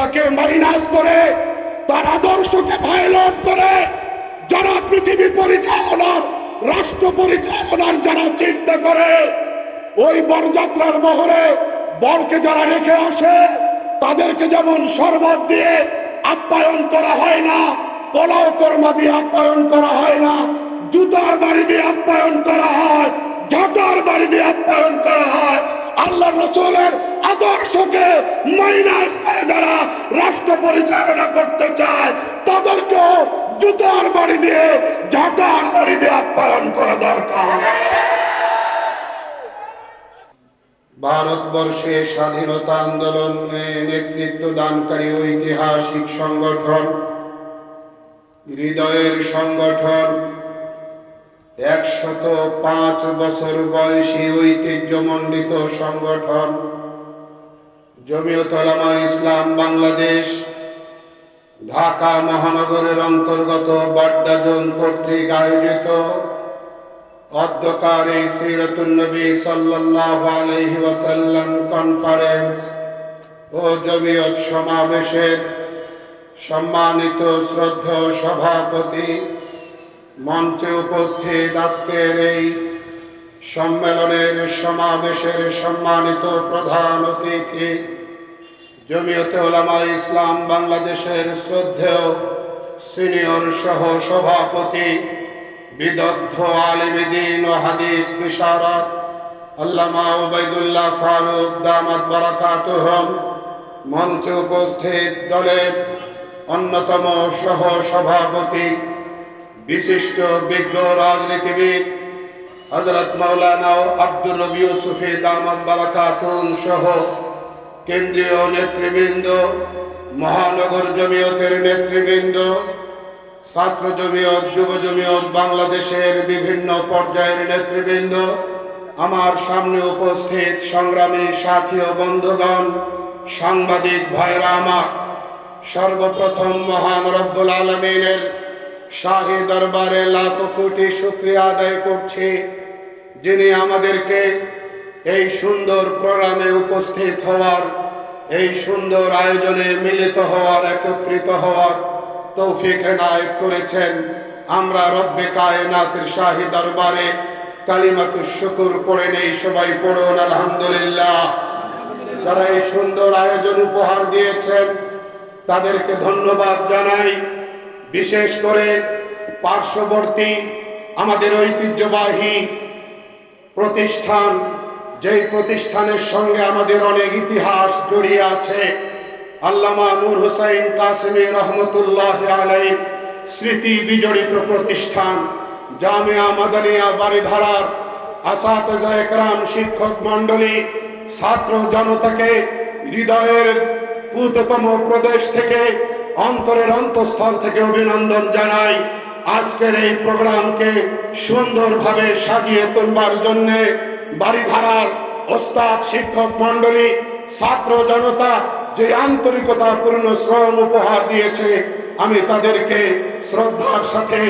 আন্তরিকতাকে minus করে, তার আদর্শকে ভাইলেট করে, যারা পৃথিবী পরিচালনার, রাষ্ট্র পরিচালনার যারা চিন্তা করে, ওই বরযাত্রার মহরে বরকে যারা রেখে আসে, তাদেরকে যেমন শরবত দিয়ে আপ্যায়ন করা হয় না, পোলাও কর্মা দিয়ে আপ্যায়ন করা হয় না, জুতার বাড়ি দিয়ে আপ্যায়ন করা হয়, ঝাঁটার বাড়ি দিয়ে আপ্যায়ন করা হয় আল্লাহ রসুলের আদর্শকে মাইনাস যারা রাষ্ট্র পরিচালনা করতে চায়, তাদেরকেও জুতার বাড়ি দিয়ে, ঝাঁটার বাড়ি দিয়ে আপ্যায়ন করা দরকার। ভারতবর্ষে স্বাধীনতা আন্দোলনে নেতৃত্ব দানকারী ঐতিহাসিক সংগঠন, হৃদয়ের সংগঠন, একশত পাঁচ বছর বয়সী ঐতিহ্যমণ্ডিত সংগঠন জমিয়ত ওলামা ইসলাম বাংলাদেশ, ঢাকা মহানগরের অন্তর্গত বাড্ডাজন কর্তৃক আয়োজিত অধ্যকার এই সিরাতুন নবী সাল্লাল্লাহু আলাইহি ওয়াসাল্লাম কনফারেন্স ও জমিয়ত সমাবেশের সম্মানিত শ্রদ্ধা সভাপতি মঞ্চে উপস্থিত আজকের এই সম্মেলনের সমাবেশের সম্মানিত প্রধান অতিথি জমিয়তে ওলামা ইসলাম বাংলাদেশের শ্রদ্ধেয় সিনিয়র সহ সভাপতি, বিদগ্ধ আলিমিদিন ও হাদিস বিশারদ আল্লামা উবাইদুল্লাহ ফারুক দামাত বারাকাতুহম মঞ্চে উপস্থিত দলের অন্যতম সহ সভাপতি, বিশিষ্ট বিজ্ঞ রাজনীতিবিদ হজরত মৌলানা আব্দুর রবি সুফি দামাত বারাকাতুন সহ কেন্দ্রীয় নেতৃবৃন্দ, মহানগর জমিয়তের নেতৃবৃন্দ, ছাত্র জমিয়ত, যুব জমিয়ত, বাংলাদেশের বিভিন্ন পর্যায়ের নেতৃবৃন্দ, আমার সামনে উপস্থিত সংগ্রামী সাথী ও বন্ধুগণ, সাংবাদিক ভাইরা আমার, সর্বপ্রথম মহান রব্বুল আলমিনের শাহী দরবারে লাখো কোটি শুক্রিয়া আদায় করছি, যিনি আমাদেরকে এই সুন্দর প্রোগ্রামে উপস্থিত হওয়ার এই সুন্দর আয়োজনে মিলিত হওয়ার, একত্রিত হওয়ার তৌফিক এনায়েত করেছেন। আমরা রব্বে কায়নাতের শাহী দরবারে কালিমাতুর শুকুর পড়ে নেই, সবাই পড়ুন, আলহামদুলিল্লাহ। যারা এই সুন্দর আয়োজন উপহার দিয়েছেন, তাদেরকে ধন্যবাদ জানাই। বিশেষ করে পার্শ্ববর্তী আমাদের ঐতিহ্যবাহী প্রতিষ্ঠান যেই প্রতিষ্ঠানের সঙ্গে আমাদের অনেক ইতিহাস জড়িয়ে আছে, আল্লামা নূর হুসাইন কাসমি রহমতুল্লাহ আলাই স্মৃতি বিজড়িত প্রতিষ্ঠান, জামিয়া মাদানিয়া বাড়িধারার আসাতজা একরাম শিক্ষক মণ্ডলী ছাত্র জনতাকে হৃদয়ের পুততম প্রদেশ থেকে অন্তরের অন্তঃস্থল থেকে অভিনন্দন জানাই। আজকের এই প্রোগ্রামকে সুন্দরভাবে সাজিয়ে তুলবার জন্যে বাড়িধারার ওস্তাদ, শিক্ষক মণ্ডলী, ছাত্র জনতা যে আন্তরিকতাপূর্ণ শ্রম উপহার দিয়েছে, আমি তাদেরকে শ্রদ্ধার সাথে,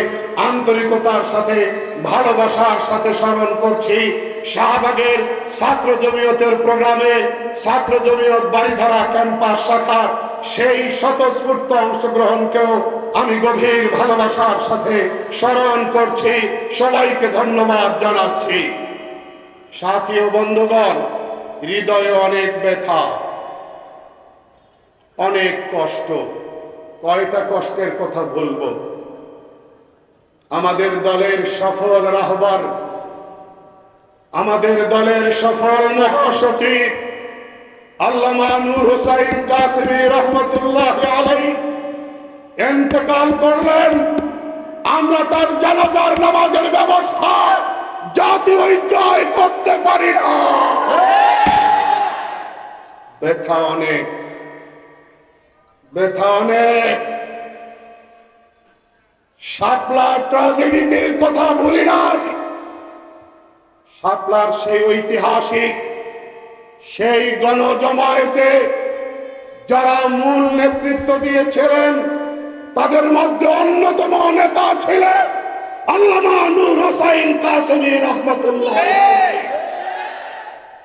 আন্তরিকতার সাথে, ভালোবাসার সাথে স্মরণ করছি। শাহবাগের ছাত্র জমিয়তের প্রোগ্রামে ছাত্র জমিয়ত বাড়িধারা ক্যাম্পাস শাখার সেই স্বতঃস্ফূর্ত অংশগ্রহণকেও আমি গভীর ভালোবাসার সাথে স্মরণ করছি। সবাইকে ধন্যবাদ জানাচ্ছি। সাথী ও বন্ধুগণ, হৃদয়ে অনেক ব্যথা, অনেক কষ্ট। কয়টা কষ্টের কথা বলব? আমাদের দলের সফল রাহবার, আমাদের দলের সফল মহাসচিব, আল্লামা নূর হোসাইন কাসিমি রহমতুল্লাহ আলাই এন্তেকাল করলেন। আমরা তার জানাজার নামাজের ব্যবস্থা জাতি ঐক্যয় করতে পারি না। ব্যথা অনেক। ব্যথা অনেক। শাপলা ট্রাজেডির কথা ভুলি নাই। শাপলার সেই ঐতিহাসিক, সেই গণজমায়েতে যারা মূল নেতৃত্ব দিয়েছিলেন, তাদের মধ্যে অন্যতম নেতা ছিলেন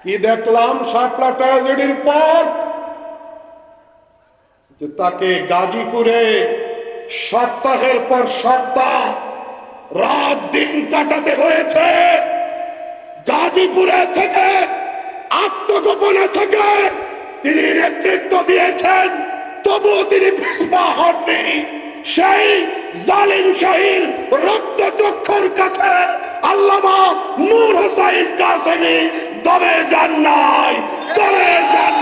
কি দেখলাম পর? তাকে গাজীপুরে সপ্তাহের পর সপ্তাহ রাত দিন কাটাতে হয়েছে। গাজীপুরে থেকে, আত্মগোপনে থেকে তিনি নেতৃত্ব দিয়েছেন, তবুও তিনি পিছপা হননি। সেই জালিম শাহীর রক্ত চক্ষুর কাছে আল্লামা নূর হোসাইন কাসেমি দমে যান নাই দমে যান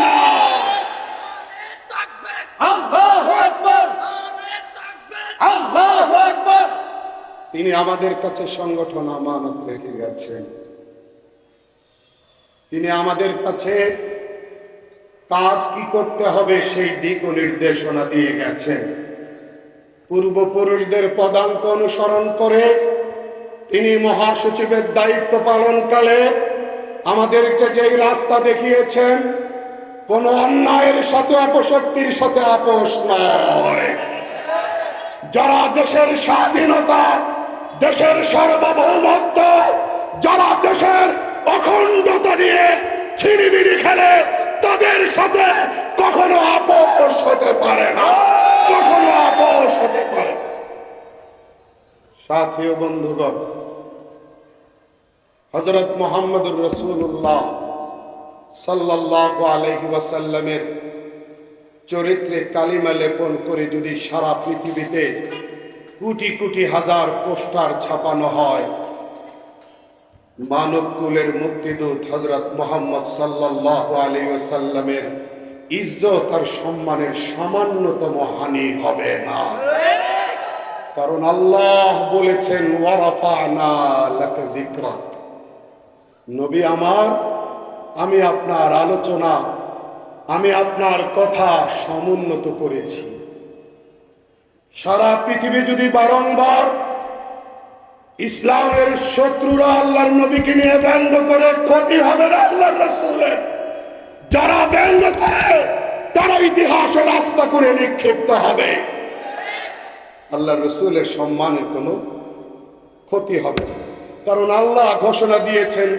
তিনি আমাদের কাছে সংগঠন আমানত রেখে গেছেন। তিনি আমাদের কাছে কাজ কি করতে হবে সেই দিক ও নির্দেশনা দিয়ে গেছেন। পূর্বপুরুষদের পদাঙ্ক অনুসরণ করে তিনি মহাসচিবের দায়িত্ব পালনকালে আমাদেরকে যেই রাস্তা দেখিয়েছেন, কোন অন্যায়ের সাথে অপশক্তির সাথে আপোষ নয়। যারা দেশের স্বাধীনতা, দেশের সার্বভৌমত্ব, যারা দেশের অখণ্ডতা নিয়ে ছিনিমিনি খেলে, তাদের সাথে কখনো আপোষ হতে পারে না। কখনো আপোষ হতে পারে। সাথী ও বন্ধুগণ হজরত মোহাম্মদুর রসুল্লাহ সাল্লাহ আলহি ওয়াসাল্লামের চরিত্রে কালিমা লেপন করে যদি সারা পৃথিবীতে কোটি কোটি হাজার পোস্টার ছাপানো হয় মানব কুলের মুক্তিদূত হজরত মোহাম্মদ সাল্লাহ আলী সাল্লামের ইজ্জত আর সম্মানের সামান্যতম হানি হবে না। কারণ আল্লাহ বলেছেন নবী আমার, আমি আপনার আলোচনা, আমি আপনার কথা সমুন্নত করেছি। সারা পৃথিবী যদি বারংবার ইসলামের শত্রুরা আল্লাহর নবীকে নিয়ে ব্যঙ্গ করে, ক্ষতি হবে না আল্লাহর রসুলের। ব্যঙ্গ করে, তারা ইতিহাসে রাস্তা করে নিক্ষিপ্ত হবে। আল্লাহ রসুলের সম্মানের কোনো ক্ষতি হবে না। কারণ আল্লাহ ঘোষণা দিয়েছেন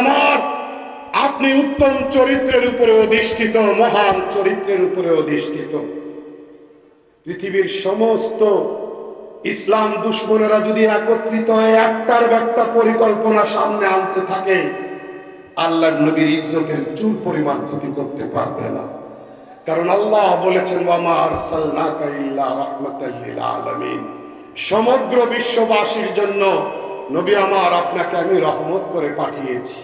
আমার, আপনি উত্তম চরিত্রের উপরে অধিষ্ঠিত, মহান চরিত্রের উপরে অধিষ্ঠিত। পৃথিবীর সমস্ত ইসলাম দুশ্মনেরা যদি একত্রিত হয়ে একটার একটা পরিকল্পনা সামনে আনতে থাকে, আল্লাহর নবীর ইজ্জতের চুল পরিমাণ ক্ষতি করতে পারবে না। কারণ আল্লাহ বলেছেন সমগ্র বিশ্ববাসীর জন্য নবী আমার আপনাকে আমি রহমত করে পাঠিয়েছি।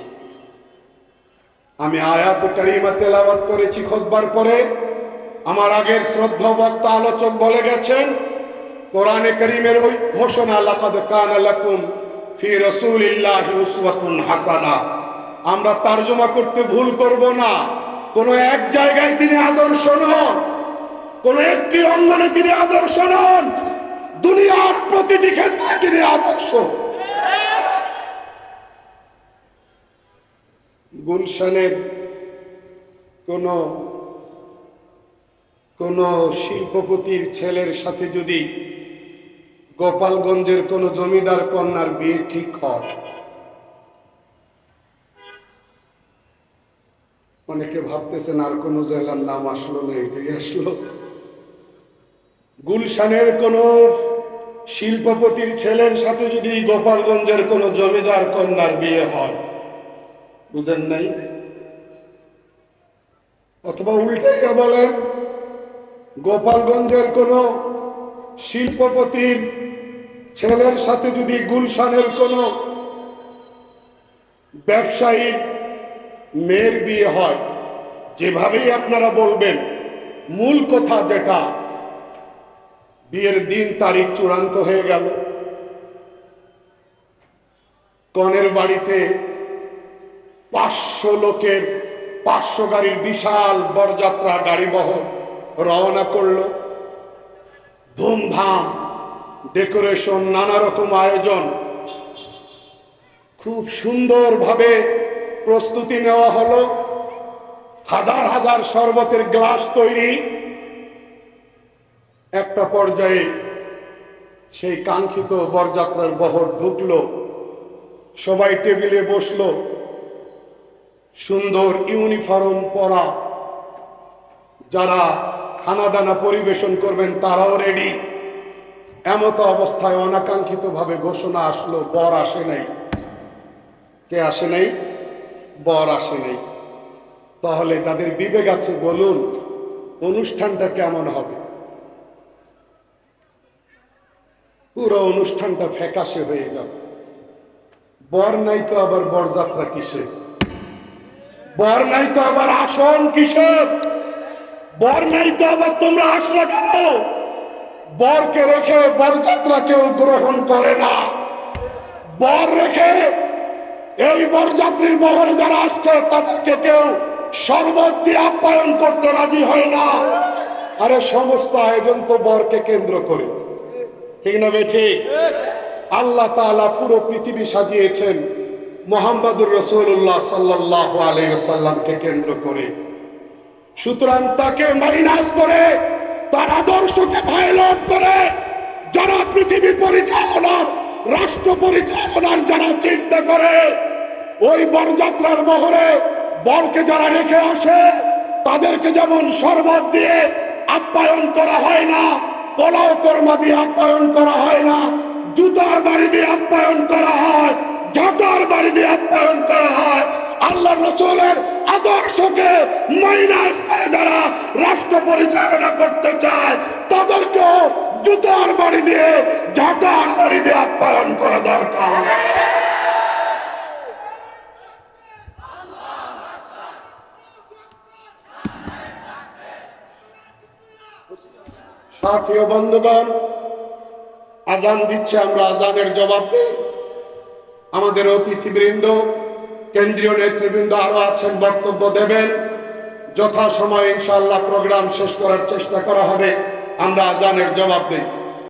আমি আয়াত কারিমা তেলাওয়াত করেছি খোদবার পরে। আমার আগের শ্রদ্ধা বক্তা আলোচক বলে গেছেন কোরআনে করিমের ওই ঘোষণা, লাকাদ কানা লাকুম ফি রাসূলিল্লাহি উসওয়াতুন হাসানা। আমরা তর্জমা করতে ভুল করব না। কোন এক জায়গায় তিনি আদর্শ নন, কোন একটি অঙ্গনে তিনি আদর্শ নন। দুনিয়ার প্রতিটি ক্ষেত্রে তিনি আদর্শ। গুলশানের কোন কোন শিল্পপতির ছেলের সাথে যদি গোপালগঞ্জের কোন জমিদার কন্যার বিয়ে ঠিক হয় অনেকে ভাবতেছেন আর কোন জেলার নাম আসলো না, এটাই আসলো। গুলশানের কোন শিল্পপতির ছেলের সাথে যদি গোপালগঞ্জের কোন জমিদার কন্যার বিয়ে হয়, বুঝেন নাই? অথবা উল্টে বলেন, গোপালগঞ্জের কোন শিল্পপতির ছেলের সাথে যদি গুলশানের কোন ব্যবসায়ীর মেয়ের বিয়ে হয়, যেভাবেই আপনারা বলবেন, মূল কথা যেটা, বিয়ের দিন তারিখ চূড়ান্ত হয়ে গেল। কনের বাড়িতে পাঁচশো লোকের পাঁচশো গাড়ির বিশাল বরযাত্রা গাড়ি বহর রওনা করল। ধুমধাম ডেকোরেশন, নানা রকম আয়োজন। খুব সুন্দরভাবে প্রস্তুতি নেওয়া হলো। হাজার হাজার শরবতের গ্লাস তৈরি। একটা পর্যায়ে সেই কাঙ্ক্ষিত বরযাত্রার বহর ঢুকলো। সবাই টেবিলে বসল। সুন্দর ইউনিফর্ম পরা যারা খানা দানা পরিবেশন করবেন তারাও রেডি। এমতো অবস্থায় অনাকাঙ্ক্ষিতভাবে ঘোষণা আসলো, বর আসে নাই। কে আসে নাই? বর আসে নাই। তাহলে যাদের বিবেক আছে, বলুন, অনুষ্ঠানটা কেমন হবে? পুরো অনুষ্ঠানটা ফ্যাকাশে হয়ে যাবে। বর নাই তো আবার বরযাত্রা কিসে? বর নাই তো আবার আসন কিসের বর নাই তো আবার তোমরা আসলে কেন? বরকে রেখে বরযাত্রা কেউ গ্রহণ করে না। বর রেখে এই বরযাত্রীর বহরে যারা আসছে, তাদেরকে কেউ শরবত আপ্যায়ন করতে রাজি হয় না। আরে সমস্ত আয়োজন তো বরকে কেন্দ্র করে। ঠিক না বেঠি? আল্লাহ তাআলা পুরো পৃথিবী সাজিয়েছেন মোহাম্মদুর রসুল্লাহ সাল্লাহ আলাইসাল্লামকে কেন্দ্র করে। সুতরাং তাকে মাইনাস করে তার আদর্শকে ভায়োলেট করে যারা পৃথিবী পরিচালনার, রাষ্ট্র পরিচালনার যারা চিন্তা করে, ওই বরযাত্রার মহরে বরকে যারা রেখে আসে, তাদেরকে যেমন শরবত দিয়ে আপ্যায়ন করা হয় না, পোলাও কর্মা দিয়ে আপ্যায়ন করা হয় না, জুতার বাড়ি দিয়ে আপ্যায়ন করা হয়, ঝাঁটার বাড়ি দিয়ে আপ্যায়ন করা হয় আল্লাহ রসুলের আদর্শকে মাইনাস করে যারা রাষ্ট্র পরিচালনা করতে চায়, তাদেরকেও জুতার বাড়ি দিয়ে, ঝাঁটার বাড়ি দিয়ে আপ্যায়ন করা দরকার। সাথী ও বন্ধুগণ, আজান দিচ্ছে আমরা, আজানের জবাব দিই। আমাদের অতিথিবৃন্দ কেন্দ্রীয় নেতৃবৃন্দ আরও আছেন, বক্তব্য দেবেন। যথাসময়ে ইনশাল্লাহ প্রোগ্রাম শেষ করার চেষ্টা করা হবে। আমরা আজানের জবাব দিই।